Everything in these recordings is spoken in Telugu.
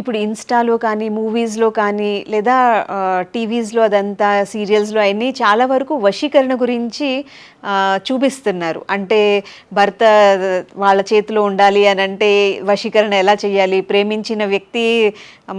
ఇప్పుడు ఇన్స్టాలో కానీ మూవీస్లో కానీ లేదా టీవీస్లో అదంతా సీరియల్స్లో అన్నీ చాలా వరకు వశీకరణ గురించి చూపిస్తున్నారు. అంటే భర్త వాళ్ళ చేతిలో ఉండాలి అని అంటే వశీకరణ ఎలా చేయాలి? ప్రేమించిన వ్యక్తి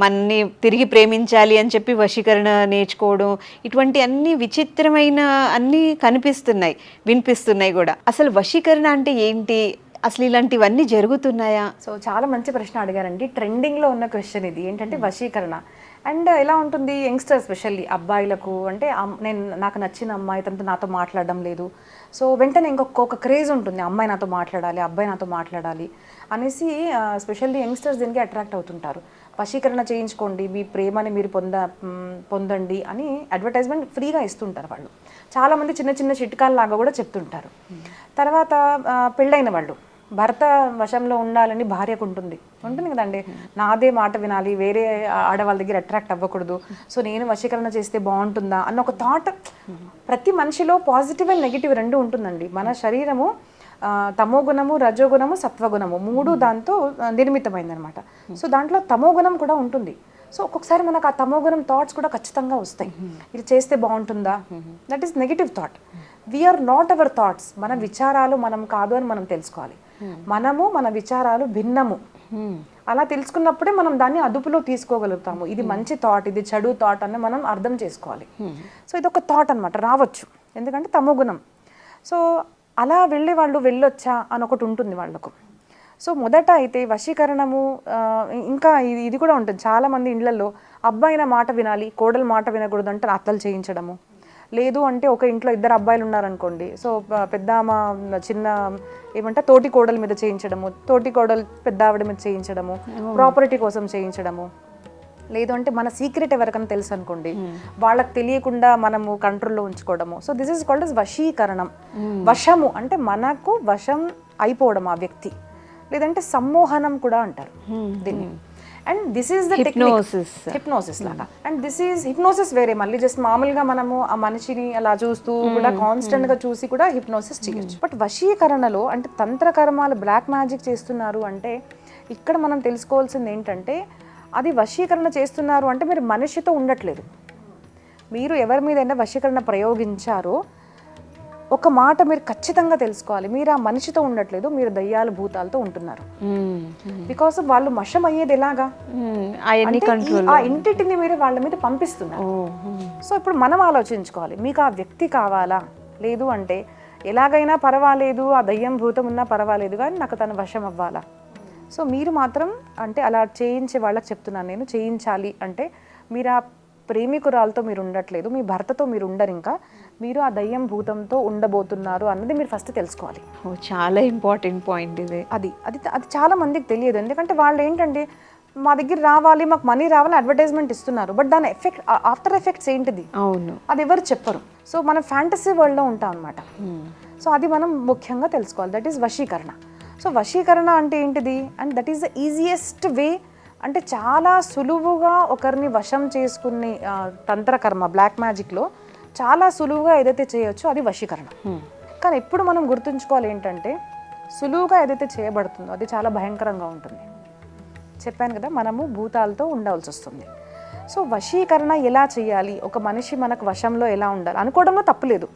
మనని తిరిగి ప్రేమించాలి అని చెప్పి వశీకరణ నేర్చుకోవడం ఇటువంటి అన్ని విచిత్రమైన అన్నీ కనిపిస్తున్నాయి వినిపిస్తున్నాయి కూడా. అసలు వశీకరణ అంటే ఏంటి? అసలు ఇలాంటివన్నీ జరుగుతున్నాయా? సో చాలా మంచి ప్రశ్న అడిగారండి. ట్రెండింగ్లో ఉన్న క్వశ్చన్ ఇది. ఏంటంటే వశీకరణ. అండ్ ఎలా ఉంటుంది యంగ్స్టర్ స్పెషల్లీ అబ్బాయిలకు? అంటే నేను నాకు నచ్చిన అమ్మాయి తనతో నాతో మాట్లాడడం లేదు. సో వెంటనే ఇంకొక ఒక క్రేజ్ ఉంటుంది. అమ్మాయి నాతో మాట్లాడాలి అబ్బాయి నాతో మాట్లాడాలి అనేసి స్పెషల్లీ యంగ్స్టర్స్ దీనికి అట్రాక్ట్ అవుతుంటారు. వశీకరణ చేయించుకోండి మీ ప్రేమని మీరు పొంద పొందండి అని అడ్వర్టైజ్మెంట్ ఫ్రీగా ఇస్తుంటారు వాళ్ళు. చాలామంది చిన్న చిన్న చిట్కాల్లాగా కూడా చెప్తుంటారు. తర్వాత ఆ, పెళ్ళైన వాళ్ళు. భర్త వశంలో ఉండాలని భార్యకు ఉంటుంది. ఉంటుంది కదండి? నాదే మాట వినాలి వేరే ఆడవాళ్ళ దగ్గర అట్రాక్ట్ అవ్వకూడదు. సో నేను వశీకరణ చేస్తే బాగుంటుందా? అన్న ఒక థాట్ ప్రతి మనిషిలో పాజిటివ్ అండ్ నెగిటివ్ రెండు ఉంటుందండి. మన శరీరము ఆ, తమో గుణము రజోగుణము సత్వగుణము మూడు దాంతో నిర్మితమైందనమాట. సో దాంట్లో తమో గుణం కూడా ఉంటుంది. సో ఒక్కొక్కసారి మనకు ఆ తమోగుణం థాట్స్ కూడా ఖచ్చితంగా వస్తాయి. ఇది చేస్తే బాగుంటుందా? That is negative thought we are not our thoughts మన విచారాలు మనం కాదు అని మనం తెలుసుకోవాలి. మనము మన విచారాలు భిన్నము. అలా తెలుసుకున్నప్పుడే మనం దాన్ని అదుపులో తీసుకోగలుగుతాము. ఇది మంచి థాట్ ఇది చెడు థాట్ అని మనం అర్థం చేసుకోవాలి. సో ఇది ఒక థాట్ అనమాట రావచ్చు. ఎందుకంటే తమో గుణం. సో అలా వెళ్ళే వాళ్ళు వెళ్ళొచ్చా అని ఒకటి ఉంటుంది వాళ్ళకు. సో మొదట అయితే వశీకరణము ఇంకా ఇది ఇది కూడా ఉంటుంది. చాలా మంది ఇళ్ళలో అబ్బాయిన మాట వినాలి కోడలు మాట వినకూడదు అంటే అత్తలు చేయించడము. లేదు అంటే ఒక ఇంట్లో ఇద్దరు అబ్బాయిలు ఉన్నారనుకోండి. సో పెద్ద ఆమె చిన్న ఏమంటే తోటి కోడల మీద చేయించడము తోటి కోడలు పెద్ద ఆవిడ మీద చేయించడము ప్రాపర్టీ కోసం చేయించడము. లేదు అంటే మన సీక్రెట్ ఎవరికైనా తెలుసు అనుకోండి. వాళ్ళకి తెలియకుండా మనము కంట్రోల్లో ఉంచుకోవడము. సో దిస్ ఇస్ కాల్డ్ వశీకరణం. వశము అంటే మనకు వశం అయిపోవడం ఆ వ్యక్తి. లేదంటే సమ్మోహనం కూడా అంటారు దీన్ని. And this is the Hypnosis. Hypnosis లాగా. అండ్ దిస్ ఈజ్ హిప్నోసిస్ వేరే మళ్ళీ జస్ట్ మామూలుగా మనము ఆ మనిషిని అలా చూస్తూ కూడా కాన్స్టెంట్గా చూసి కూడా హిప్నోసిస్ చేయొచ్చు. బట్ వశీకరణలో అంటే తంత్ర కర్మాలు బ్లాక్ మ్యాజిక్ చేస్తున్నారు అంటే ఇక్కడ మనం తెలుసుకోవాల్సింది ఏంటంటే అది వశీకరణ చేస్తున్నారు అంటే మీరు మనిషితో ఉండట్లేదు. మీరు ఎవరి మీదైనా వశీకరణ ప్రయోగించారో ఒక మాట మీరు ఖచ్చితంగా తెలుసుకోవాలి. మీరు ఆ మనిషితో ఉండట్లేదు మీరు దయ్యాలు భూతాలతో ఉంటున్నారు. బికాస్ వాళ్ళు మషం అయ్యేది ఎలాగా? ఆ ఇంటిని మీరు వాళ్ళ మీద పంపిస్తున్నారు. సో ఇప్పుడు మనం ఆలోచించుకోవాలి. మీకు ఆ వ్యక్తి కావాలా? లేదు అంటే ఎలాగైనా పర్వాలేదు ఆ దయ్యం భూతం ఉన్నా పర్వాలేదు కానీ నాకు తన వశం అవ్వాలా? సో మీరు మాత్రం అంటే అలా చేయించే వాళ్ళకి చెప్తున్నాను నేను చేయించాలి అంటే మీరు ఆ ప్రేమికురాలతో మీరు ఉండట్లేదు మీ భర్తతో మీరు ఉండరు ఇంకా. మీరు ఆ దయ్యం భూతంతో ఉండబోతున్నారు అన్నది మీరు ఫస్ట్ తెలుసుకోవాలి. ఓ చాలా ఇంపార్టెంట్ పాయింట్ ఇది. అది అది అది చాలా మందికి తెలియదు. ఎందుకంటే వాళ్ళు ఏంటంటే మా దగ్గర రావాలి మాకు మనీ రావాలి అడ్వర్టైజ్మెంట్ ఇస్తున్నారు. బట్ దాని ఎఫెక్ట్ ఆఫ్టర్ ఎఫెక్ట్స్ ఏంటిది? అవును. అది ఎవరు చెప్పరు. సో మనం ఫ్యాంటసీ వరల్డ్లో ఉంటాం అనమాట సో అది మనం ముఖ్యంగా తెలుసుకోవాలి. దట్ ఈస్ వశీకరణ. సో వశీకరణ అంటే ఏంటిది? And that is the easiest way అంటే చాలా సులువుగా ఒకరిని వశం చేసుకునే తంత్రకర్మ బ్లాక్ మ్యాజిక్లో చాలా సులువుగా ఏదైతే చేయొచ్చో అది వశీకరణ. కానీ ఎప్పుడు మనం గుర్తుంచుకోవాలి ఏంటంటే సులువుగా ఏదైతే చేయబడుతుందో అది చాలా భయంకరంగా ఉంటుంది. చెప్పాను కదా మనము భూతాలతో ఉండాల్సి వస్తుంది. సో వశీకరణ ఎలా చేయాలి? ఒక మనిషి మనకు వశంలో ఎలా ఉండాలి? అనుకోవడంలో తప్పులేదు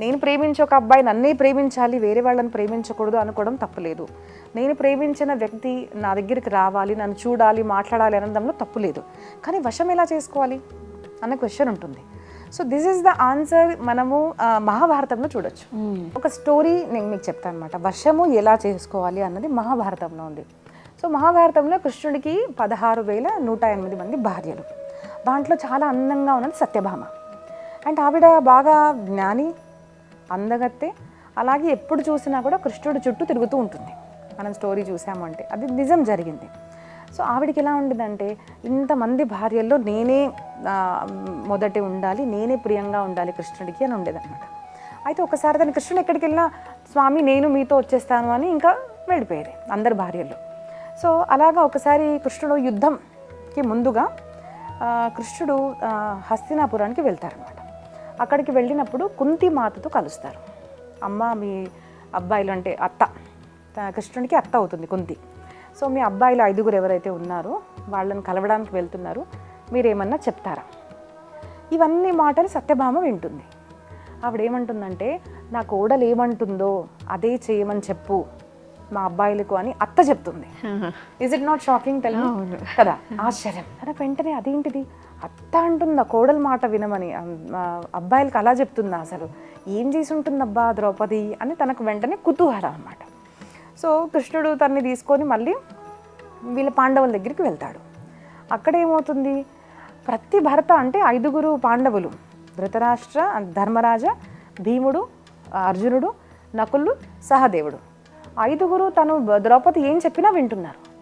నేను ప్రేమించే ఒక అబ్బాయి నన్నే ప్రేమించాలి వేరే వాళ్ళని ప్రేమించకూడదు అనుకోవడం తప్పులేదు నేను ప్రేమించిన వ్యక్తి నా దగ్గరికి రావాలి నన్ను చూడాలి మాట్లాడాలి అనడంలో తప్పులేదు కానీ వశం ఎలా చేసుకోవాలి? అన్న క్వశ్చన్ ఉంటుంది. So this is the answer మనము మహాభారతంలో చూడొచ్చు. ఒక స్టోరీ నేను మీకు చెప్తాను అనమాట వశము ఎలా చేసుకోవాలి అన్నది మహాభారతంలో ఉంది. సో మహాభారతంలో కృష్ణుడికి పదహారు వేల నూట ఎనిమిది మంది భార్యలు. దాంట్లో చాలా అందంగా ఉన్నది సత్యభామ. అండ్ ఆవిడ బాగా జ్ఞాని అందగత్తే. అలాగే ఎప్పుడు చూసినా కూడా కృష్ణుడి చుట్టూ తిరుగుతూ ఉంటుంది. మనం స్టోరీ చూసామంటే. అది నిజం జరిగింది. సో ఆవిడకి ఎలా ఉండేదంటే ఇంతమంది భార్యల్లో నేనే మొదటి ఉండాలి నేనే ప్రియంగా ఉండాలి కృష్ణుడికి అని ఉండేదన్నమాట. అయితే ఒకసారి తన కృష్ణుడు ఎక్కడికి వెళ్ళినా స్వామి నేను మీతో వచ్చేస్తాను అని ఇంకా వెళ్ళిపోయేది అందరి భార్యల్లో సో అలాగా ఒకసారి కృష్ణుడు యుద్ధంకి ముందుగా కృష్ణుడు హస్తినాపురానికి వెళ్తారనమాట అక్కడికి వెళ్ళినప్పుడు కుంతి మాతతో కలుస్తారు. అమ్మ మీ అబ్బాయిలు అంటే అత్త కృష్ణుడికి అత్త అవుతుంది కుంతి. సో మీ అబ్బాయిలు ఐదుగురు ఎవరైతే ఉన్నారో వాళ్ళని కలవడానికి వెళ్తున్నారు మీరేమన్నా చెప్తారా? ఇవన్నీ మాటలు సత్యభామ వింటుంది. ఆవిడ ఏమంటుందంటే నా కోడలు ఏమంటుందో అదే చేయమని చెప్పు మా అబ్బాయిలకు అని అత్త చెప్తుంది. ఇస్ ఇట్ నాట్ షాకింగ్ అవును. కదా? ఆశ్చర్యం. తన వెంటనే అదేంటిది? అత్త అంటుందా కోడల మాట వినమని. అబ్బాయిలకి అలా చెప్తుందా అసలు. ఏం చేసి ఉంటుందబ్బా ద్రౌపది? అని తనకు వెంటనే కుతూహలం అన్నమాట. సో కృష్ణుడు తన్ని తీసుకొని మళ్ళీ వీళ్ళ పాండవుల దగ్గరికి వెళ్తాడు. అక్కడ ఏమవుతుంది? ప్రతి భర్త అంటే ఐదుగురు పాండవులు. ధృతరాష్ట్ర ధర్మరాజ భీముడు అర్జునుడు నకులు సహదేవుడు. ఐదుగురు తను ద్రౌపది ఏం చెప్పినా వింటున్నారు.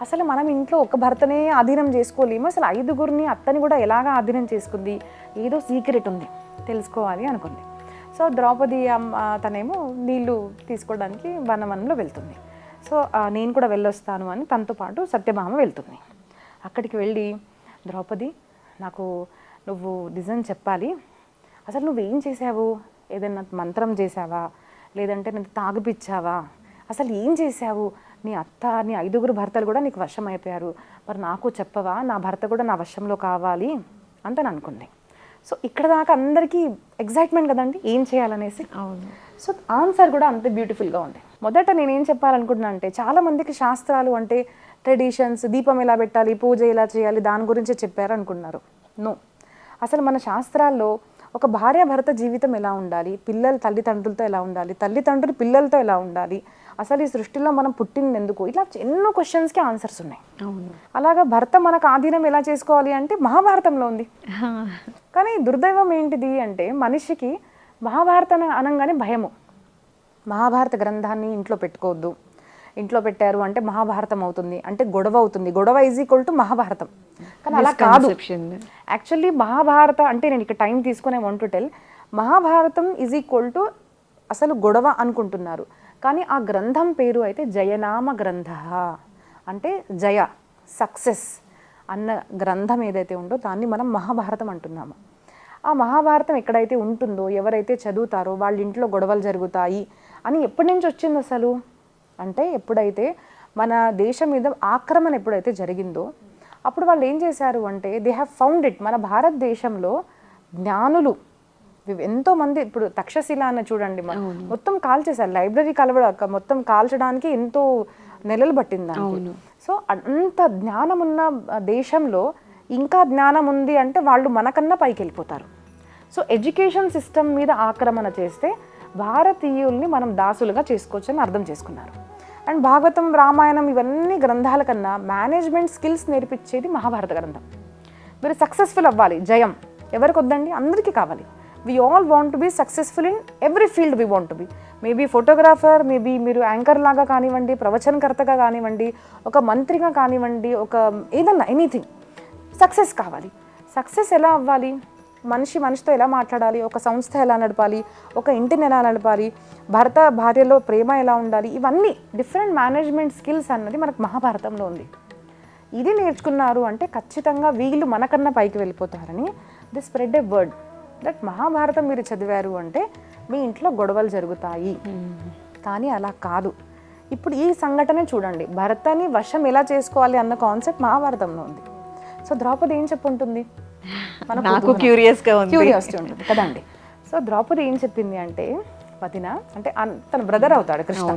అసలు మనం ఇంట్లో ఒక భర్తనే ఆధీనం చేసుకోలేము. అసలు ఐదుగురిని అత్తని కూడా ఎలాగా ఆధీనం చేసుకుంది? ఏదో సీక్రెట్ ఉంది. తెలుసుకోవాలి అనుకుంది. సో ద్రౌపది అమ్మ తనేమో నీళ్ళు తీసుకోవడానికి వనవనంలో వెళ్తుంది. సో నేను కూడా వెళ్ళొస్తాను అని తనతో పాటు సత్యభామ వెళ్తుంది. అక్కడికి వెళ్ళి ద్రౌపది నాకు నువ్వు నిజం చెప్పాలి. అసలు నువ్వేం చేసావు ఏదైనా మంత్రం చేసావా లేదంటే నేను తాగిపిచ్చావా? అసలు ఏం చేసావు నీ అత్త నీ ఐదుగురు భర్తలు కూడా నీకు వశం అయిపోయారు. మరి నాకు చెప్పవా? నా భర్త కూడా నా వశంలో కావాలి అని తను అనుకుంది. సో ఇక్కడ దాకా అందరికీ ఎగ్జైట్మెంట్ కదండి? ఏం చేయాలనేసి. అవును. సో ఆన్సర్ కూడా అంతే బ్యూటిఫుల్గా ఉంది. మొదట నేను ఏం చెప్పాలనుకుంటున్నా అంటే చాలా మందికి శాస్త్రాలు అంటే ట్రెడిషన్స్ దీపం ఎలా పెట్టాలి పూజ ఎలా చేయాలి దాని గురించే చెప్పారు అనుకున్నారు నో అసలు మన శాస్త్రాల్లో ఒక భార్య భర్త జీవితం ఎలా ఉండాలి? పిల్లలు తల్లిదండ్రులతో ఎలా ఉండాలి? తల్లిదండ్రులు పిల్లలతో ఎలా ఉండాలి? అసలు ఈ సృష్టిలో మనం పుట్టింది ఎందుకు? ఇట్లా ఎన్నో క్వశ్చన్స్కి ఆన్సర్స్ ఉన్నాయి. అలాగా భర్త మనకు ఆధీనం ఎలా చేసుకోవాలి అంటే మహాభారతంలో ఉంది. కానీ దుర్దైవం ఏంటిది అంటే మనిషికి మహాభారతం అనగానే భయము. మహాభారత గ్రంథాన్ని ఇంట్లో పెట్టుకోవద్దు. ఇంట్లో పెట్టారు అంటే మహాభారతం అవుతుంది అంటే గొడవ అవుతుంది. గొడవ ఈజ్ ఈక్వల్ టు మహాభారతం. కానీ అలా కాదు. యాక్చువల్లీ మహాభారత అంటే నేను ఇక్కడ టైం తీసుకునే want to tell Mahabharatam is equal to అసలు గొడవ అనుకుంటున్నారు. కానీ ఆ గ్రంథం పేరు అయితే జయనామ గ్రంథ. అంటే జయ సక్సెస్ అన్న గ్రంథం ఏదైతే ఉందో దాన్ని మనం మహాభారతం అంటున్నాము. ఆ మహాభారతం ఎక్కడైతే ఉంటుందో ఎవరైతే చదువుతారో వాళ్ళ ఇంట్లో గొడవలు జరుగుతాయి అని ఎప్పటి నుంచి వచ్చింది అసలు? అంటే ఎప్పుడైతే మన దేశం మీద ఆక్రమణ ఎప్పుడైతే జరిగిందో అప్పుడు వాళ్ళు ఏం చేశారు అంటే దే హ్యావ్ ఫౌండ్ ఇట్ మన భారతదేశంలో జ్ఞానులు ఎంతో మంది ఇప్పుడు తక్షశిల అని చూడండి మ- మొత్తం కాల్చేశారు. లైబ్రరీ కలవడ మొత్తం కాల్చడానికి ఎంతో నెలలు పట్టింది. సో అంత జ్ఞానం ఉన్న దేశంలో ఇంకా జ్ఞానం ఉంది అంటే వాళ్ళు మనకన్నా పైకి వెళ్ళిపోతారు సో ఎడ్యుకేషన్ సిస్టమ్ మీద ఆక్రమణ చేస్తే భారతీయుల్ని మనం దాసులుగా చేసుకోవచ్చు అని అర్థం చేసుకున్నారు. అండ్ భాగవతం రామాయణం ఇవన్నీ గ్రంథాల కన్నా మేనేజ్మెంట్ స్కిల్స్ నేర్పించేది మహాభారత గ్రంథం. మీరు సక్సెస్ఫుల్ అవ్వాలి జయం. ఎవరికి వద్దండి? అందరికీ కావాలి. We all want to successful in every field we want to maybe photographer maybe మీరు యాంకర్ లాగా కానివ్వండి ప్రవచనకర్తగా కానివ్వండి ఒక మంత్రిగా కానివ్వండి ఒక ఏదన్నా ఎనీథింగ్ సక్సెస్ కావాలి. సక్సెస్ ఎలా అవ్వాలి? మనిషి మనిషితో ఎలా మాట్లాడాలి? ఒక సంస్థ ఎలా నడపాలి? ఒక ఇంటిని ఎలా నడపాలి? భర్త భార్యలో ప్రేమ ఎలా ఉండాలి? ఇవన్నీ డిఫరెంట్ మేనేజ్మెంట్ స్కిల్స్ అన్నది మనకు మహాభారతంలో ఉంది. ఇది నేర్చుకున్నారు అంటే ఖచ్చితంగా వీళ్ళు మనకన్నా పైకి వెళ్ళిపోతారని the spread a word. That Mahabharatam మీరు చదివారు అంటే మీ ఇంట్లో గొడవలు జరుగుతాయి. కానీ అలా కాదు. ఇప్పుడు ఈ సంఘటన చూడండి. భర్తని వశం ఎలా చేసుకోవాలి అన్న కాన్సెప్ట్ మహాభారతంలో ఉంది. సో ద్రౌపది ఏం చెప్పుంటుంది? నాకు క్యూరియస్గా ఉంది. క్యూరియాసిటీ ఉంటుంది. కదండి సో ద్రౌపది ఏం చెప్పింది అంటే వదిన అంటే తన బ్రదర్ అవుతాడు కృష్ణ.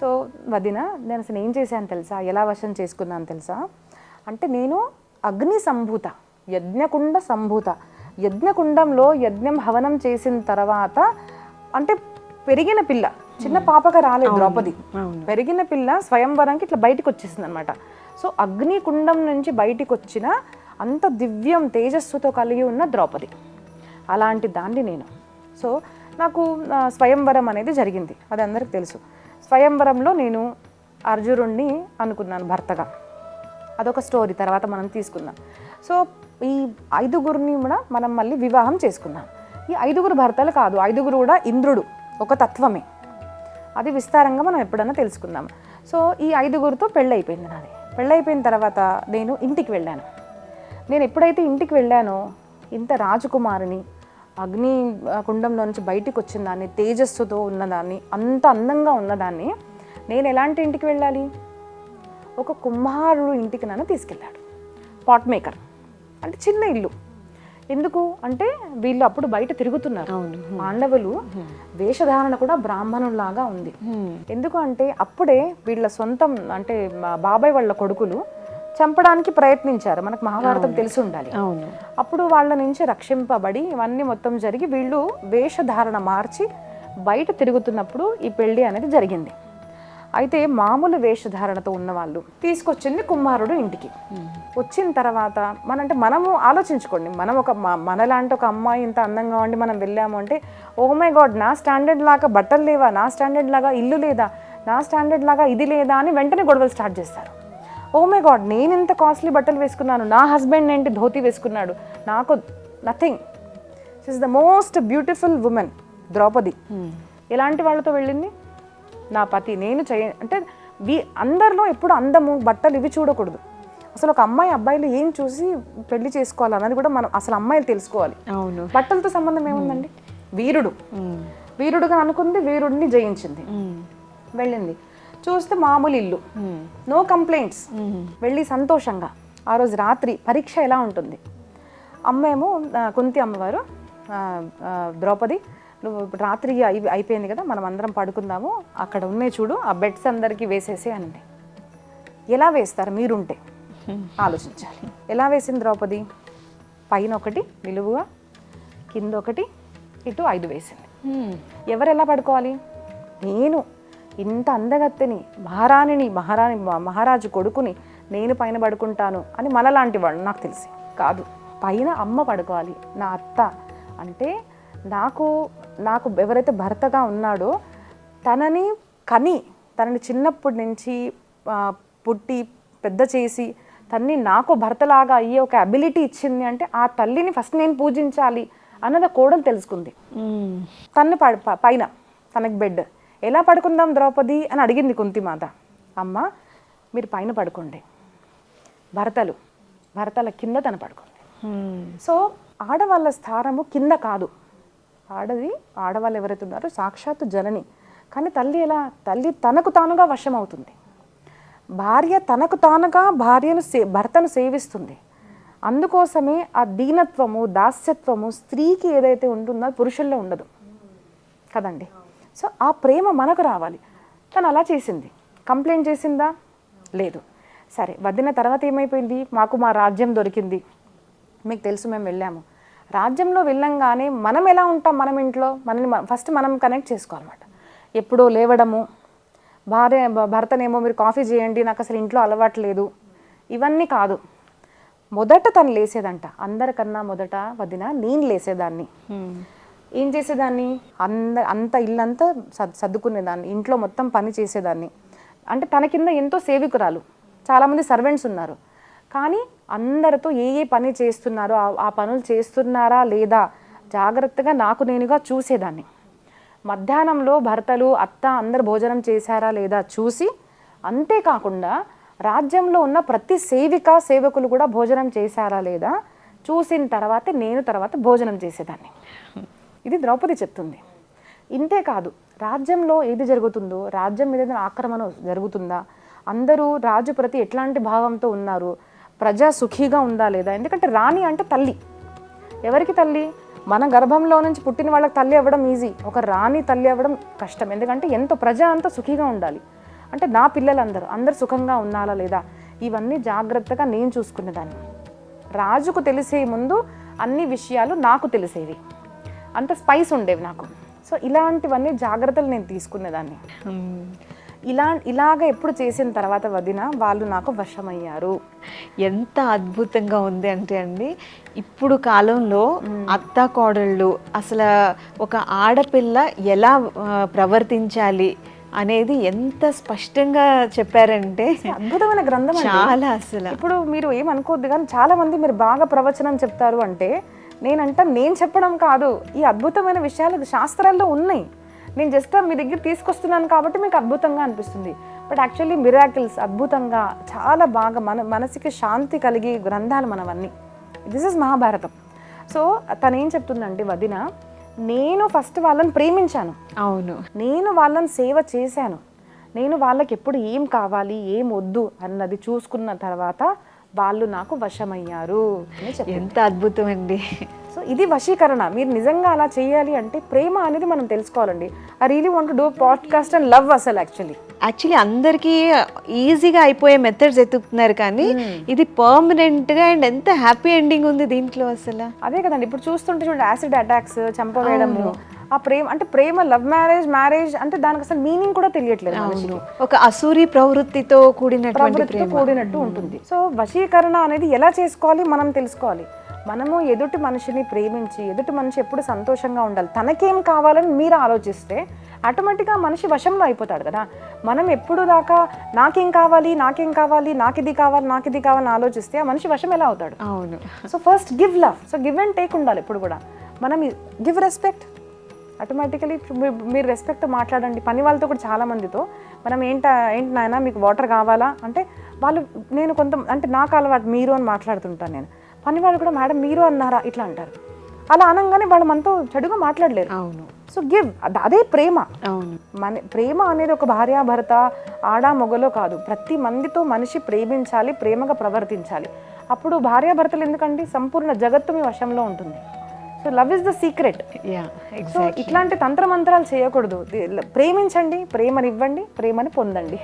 సో వదిన నేను అసలు ఏం చేశాను తెలుసా? ఎలా వశం చేసుకున్నాను తెలుసా? అంటే నేను అగ్ని సంభూత యజ్ఞకుండ సంభూత యజ్ఞకుండంలో యజ్ఞం హవనం చేసిన తర్వాత అంటే పెరిగిన పిల్ల చిన్న పాపగా రాలేదు ద్రౌపది. పెరిగిన పిల్ల స్వయంవరంకి ఇట్లా బయటికి వచ్చేసింది అనమాట సో అగ్ని కుండం నుంచి బయటికి వచ్చిన అంత దివ్యం తేజస్సుతో కలిగి ఉన్న ద్రౌపది. అలాంటి దాన్ని నేను. సో నాకు స్వయంవరం అనేది జరిగింది. అది అందరికి తెలుసు. స్వయంవరంలో నేను అర్జునుడిని అనుకున్నాను భర్తగా. అదొక స్టోరీ తర్వాత మనం తీసుకుందాం. సో ఈ ఐదుగురిని కూడా మనం మళ్ళీ వివాహం చేసుకున్నాం. ఈ ఐదుగురు భర్తలు కాదు ఐదుగురు కూడా ఇంద్రుడు ఒక తత్వమే. అది విస్తారంగా మనం ఎప్పుడైనా తెలుసుకుందాం. సో ఈ ఐదుగురితో పెళ్ళైపోయింది నాది. పెళ్ళైపోయిన తర్వాత నేను ఇంటికి వెళ్ళాను. నేను ఎప్పుడైతే ఇంటికి వెళ్ళానో ఇంత రాజకుమారిని అగ్ని కుండంలో నుంచి బయటికి వచ్చిన దాన్ని తేజస్సుతో ఉన్నదాన్ని అంత అందంగా ఉన్నదాన్ని నేను ఎలాంటి ఇంటికి వెళ్ళాలి? ఒక కుమ్మారుడు ఇంటికి నన్ను తీసుకెళ్ళాడు పాట్ మేకర్. అంటే చిన్న ఇల్లు. ఎందుకు? అంటే వీళ్ళు అప్పుడు బయట తిరుగుతున్నారు. పాండవులు వేషధారణ కూడా బ్రాహ్మణుల్లాగా ఉంది. ఎందుకు అంటే అప్పుడే వీళ్ళ సొంతం అంటే బాబాయ్ వాళ్ళ కొడుకులు చంపడానికి ప్రయత్నించారు. మనకు మహాభారతం తెలిసి ఉండాలి. అప్పుడు వాళ్ళ నుంచి రక్షింపబడి ఇవన్నీ మొత్తం జరిగి వీళ్ళు వేషధారణ మార్చి బయట తిరుగుతున్నప్పుడు ఈ పెళ్ళి అనేది జరిగింది. అయితే మామూలు వేషధారణతో ఉన్నవాళ్ళు తీసుకొచ్చింది కుమారుడు ఇంటికి. వచ్చిన తర్వాత మన అంటే మనము ఆలోచించుకోండి. మనం ఒక మనలాంటి ఒక అమ్మాయి ఇంత అందంగా ఉండి మనం వెళ్ళాము అంటే ఓ మై గాడ్ నా స్టాండర్డ్ లాగా బట్టలు లేవా? నా స్టాండర్డ్ లాగా ఇల్లు లేదా? నా స్టాండర్డ్ లాగా ఇది లేదా? అని వెంటనే గొడవలు స్టార్ట్ చేస్తారు. ఓ మై గాడ్ నేను ఇంత కాస్ట్లీ బట్టలు వేసుకున్నాను. నా హస్బెండ్ ఏంటి? ధోతి వేసుకున్నాడు. నాకు nothing is the most beautiful women Draupadi. ఎలాంటి వాళ్ళతో వెళ్ళింది? నా పతి. నేను చేయ అంటే వి అందరిలో ఎప్పుడు అందము బట్టలు ఇవి చూడకూడదు. అసలు ఒక అమ్మాయి అబ్బాయిలు ఏం చూసి పెళ్ళి చేసుకోవాలి అన్నది కూడా మనం అసలు అమ్మాయిలు తెలుసుకోవాలి. అవును. బట్టలతో సంబంధం ఏముందండి? వీరుడు. వీరుడుగా అనుకుంది వీరుడిని జయించింది. వెళ్ళింది. చూస్తే మామూలు ఇల్లు. నో కంప్లైంట్స్ వెళ్ళి సంతోషంగా. ఆ రోజు రాత్రి పరీక్ష ఎలా ఉంటుంది? అమ్మేమో కుంతి అమ్మవారు ద్రౌపది నువ్వు ఇప్పుడు రాత్రి అయి అయిపోయింది కదా మనం అందరం పడుకుందాము అక్కడ ఉన్నాయి చూడు ఆ బెడ్స్ అందరికీ వేసేసి అనండి ఎలా వేస్తారు? మీరుంటే. ఆలోచించాలి. ఎలా వేసింది ద్రౌపది? పైన ఒకటి నిలువుగా కింద ఒకటి ఇటు ఐదు వేసింది. ఎవరు ఎలా పడుకోవాలి? నేను. ఇంత అందగత్తెని మహారాణిని మహారాణి మహారాజు కొడుకుని నేను పైన పడుకుంటాను అని మనలాంటి వాళ్ళు నాకు తెలిసి కాదు. పైన అమ్మ పడుకోవాలి నా అత్త అంటే నాకు నాకు ఎవరైతే భర్తగా ఉన్నాడో తనని కని తనని చిన్నప్పటి నుంచి పుట్టి పెద్ద చేసి తన్ని నాకు భర్తలాగా అయ్యే ఒక అబిలిటీ ఇచ్చింది అంటే ఆ తల్లిని ఫస్ట్ నేను పూజించాలి అన్నది కోడలు తెలుసుకుంది. తన్ను పైన తనకి బెడ్ ఎలా పడుకుందాం ద్రౌపది? అని అడిగింది కుంతిమాత. అమ్మ మీరు పైన పడుకోండి. భర్తలు భర్తల కింద తను పడుకోండి సో ఆడవాళ్ళ స్థానము కింద కాదు. ఆడది ఆడవాళ్ళు ఎవరైతే ఉన్నారో సాక్షాత్తు జనని. కానీ తల్లి ఎలా? తల్లి తనకు తానుగా వశం అవుతుంది భార్య తనకు తానుగా భార్యను సే భర్తను సేవిస్తుంది. అందుకోసమే ఆ దీనత్వము దాస్యత్వము స్త్రీకి ఏదైతే ఉంటుందో పురుషుల్లో ఉండదు. కదండి? సో ఆ ప్రేమ మనకు రావాలి. తను అలా చేసింది. కంప్లైంట్ చేసిందా? లేదు. సరే వదిన తర్వాత ఏమైపోయింది? మాకు మా రాజ్యం దొరికింది. మీకు తెలుసు మేము వెళ్ళాము. రాజ్యంలో వెళ్ళంగానే మనం ఎలా ఉంటాం మనం ఇంట్లో? మనని ఫస్ట్ మనం కనెక్ట్ చేసుకోవాలన్నమాట. ఎప్పుడో లేవడము భార్య భర్తనేమో మీరు కాఫీ చేయండి నాకు అసలు ఇంట్లో అలవాటు లేదు. ఇవన్నీ కాదు. మొదట తను లేసేదంట. అందరికన్నా మొదట వదిన నేను లేసేదాన్ని. ఏం చేసేదాన్ని? అంద అంత ఇల్లంతా సద్ సర్దుకునేదాన్ని. ఇంట్లో మొత్తం పని చేసేదాన్ని. అంటే తన కింద ఎంతో సేవికురాలు. చాలామంది సర్వెంట్స్ ఉన్నారు. కానీ అందరితో ఏ ఏ పని చేస్తున్నారో ఆ- ఆ పనులు చేస్తున్నారా లేదా జాగ్రత్తగా నాకు నేనుగా చూసేదాన్ని. మధ్యాహ్నంలో భర్తలు అత్త అందరు భోజనం చేశారా లేదా చూసి అంతేకాకుండా రాజ్యంలో ఉన్న ప్రతి సేవిక సేవకులు కూడా భోజనం చేశారా లేదా చూసిన తర్వాత నేను తర్వాత భోజనం చేసేదాన్ని. ఇది ద్రౌపది చెప్తుంది. ఇంతే కాదు రాజ్యంలో ఏది జరుగుతుందో రాజ్యం మీద ఏదైనా ఆక్రమణ జరుగుతుందా అందరూ రాజు ప్రతి ఎట్లాంటి భావంతో ఉన్నారు ప్రజా సుఖీగా ఉందా లేదా? ఎందుకంటే రాణి అంటే తల్లి. ఎవరికి తల్లి? మన గర్భంలో నుంచి పుట్టిన వాళ్ళకి తల్లి అవ్వడం ఈజీ ఒక రాణి తల్లి అవ్వడం కష్టం. ఎందుకంటే ఎంతో ప్రజ అంతా సుఖీగా ఉండాలి. అంటే నా పిల్లలందరూ అందరు సుఖంగా ఉన్నారా లేదా? ఇవన్నీ జాగ్రత్తగా నేను చూసుకునేదాన్ని. రాజుకు తెలిసే ముందు అన్ని విషయాలు నాకు తెలిసేవి. అంత స్పైస్ ఉండేవి నాకు. సో ఇలాంటివన్నీ జాగ్రత్తలు నేను తీసుకునేదాన్ని. ఇలా ఇలాగ ఎప్పుడు చేసిన తర్వాత వదిన వాళ్ళు నాకు వశమయ్యారు. ఎంత అద్భుతంగా ఉంది అంటే అండి ఇప్పుడు కాలంలో అత్త కోడళ్ళు అసలు ఒక ఆడపిల్ల ఎలా ప్రవర్తించాలి అనేది ఎంత స్పష్టంగా చెప్పారంటే అద్భుతమైన గ్రంథం. చాలా అసలు. ఇప్పుడు మీరు ఏమనుకోవద్దు కానీ చాలా మంది మీరు బాగా ప్రవచనం చెప్తారు అంటే నేనంట నేను చెప్పడం కాదు. ఈ అద్భుతమైన విషయాలు శాస్త్రాల్లో ఉన్నాయి. నేను జస్ట్ మీ దగ్గర తీసుకొస్తున్నాను కాబట్టి మీకు అద్భుతంగా అనిపిస్తుంది. బట్ యాక్చువల్లీ మిరాకిల్స్ అద్భుతంగా చాలా బాగా మన మనసుకి శాంతి కలిగే గ్రంథాలు మనవన్నీ. దిస్ ఇస్ మహాభారతం సో తను ఏం చెప్తుందంటే వదిన నేను ఫస్ట్ వాళ్ళని ప్రేమించాను. అవును. నేను వాళ్ళని సేవ చేశాను. నేను వాళ్ళకి ఎప్పుడు ఏం కావాలి ఏం వద్దు అన్నది చూసుకున్న తర్వాత వాళ్ళు నాకు వశమయ్యారు ఎంత అద్భుతం అండి సో ఇది వశీకరణ. మీరు నిజంగా అలా చేయాలి అంటే ప్రేమ అనేది మనం తెలుసుకోవాలండి. I really want do podcast and love అసలు యాక్చువల్లీ యాక్చువల్లీ అందరికీ ఈజీగా అయిపోయే మెథడ్స్ ఎత్తుకుతున్నారు కానీ ఇది పర్మనెంట్గా అండ్ ఎంత హ్యాపీ ఎండింగ్ ఉంది దీంట్లో అసలు. అదే కదండి. ఇప్పుడు చూస్తుంటే చూడండి యాసిడ్ అటాక్స్ చంపవేయడము ఆ ప్రేమ అంటే ప్రేమ లవ్ మ్యారేజ్ మ్యారేజ్ అంటే దానికి అసలు మీనింగ్ కూడా తెలియట్లేదు ఒక అసూరి ప్రవృత్తితో కూడినటువంటి ప్రవృత్తితో కూడినట్టు ఉంటుంది. సో వశీకరణ అనేది ఎలా చేసుకోవాలి మనం తెలుసుకోవాలి. మనము ఎదుటి మనిషిని ప్రేమించి ఎదుటి మనిషి ఎప్పుడు సంతోషంగా ఉండాలి తనకేం కావాలని మీరు ఆలోచిస్తే ఆటోమేటిక్గా మనిషి వశంలో అయిపోతాడు కదా. మనం ఎప్పుడు దాకా నాకేం కావాలి నాకేం కావాలి నాకు ఇది కావాలి నాకు ఇది కావాలని ఆలోచిస్తే ఆ మనిషి వశం ఎలా అవుతాడు? అవును. So first give love so give and take ఉండాలి ఎప్పుడు కూడా. మనం గివ్ రెస్పెక్ట్ ఆటోమేటికలీ మీరు రెస్పెక్ట్ మాట్లాడండి. పని వాళ్ళతో కూడా చాలా మందితో. మనం ఏంట ఏంటి నాయన మీకు వాటర్ కావాలా? అంటే వాళ్ళు నేను కొంత అంటే నాకు అలవాటు మీరు అని మాట్లాడుతుంటాను నేను. పని వాళ్ళు కూడా మేడం మీరు అన్నారా? ఇట్లా అంటారు. అలా అనగానే వాళ్ళు మనతో చెడుగా మాట్లాడలేరు. అవును. సో గివ్ అదే ప్రేమ. అవును. మన ప్రేమ అనేది ఒక భార్యాభర్త ఆడ మొగలో కాదు. ప్రతి మందితో మనిషి ప్రేమించాలి ప్రేమగా ప్రవర్తించాలి. అప్పుడు భార్యాభర్తలు ఎందుకండి? సంపూర్ణ జగత్తు మీ వశంలో ఉంటుంది. So love is the secret so ఇట్లాంటి తంత్రమంత్రాలు చేయకూడదు. ది- ప్రేమించండి ప్రేమనివ్వండి ప్రేమని పొందండి.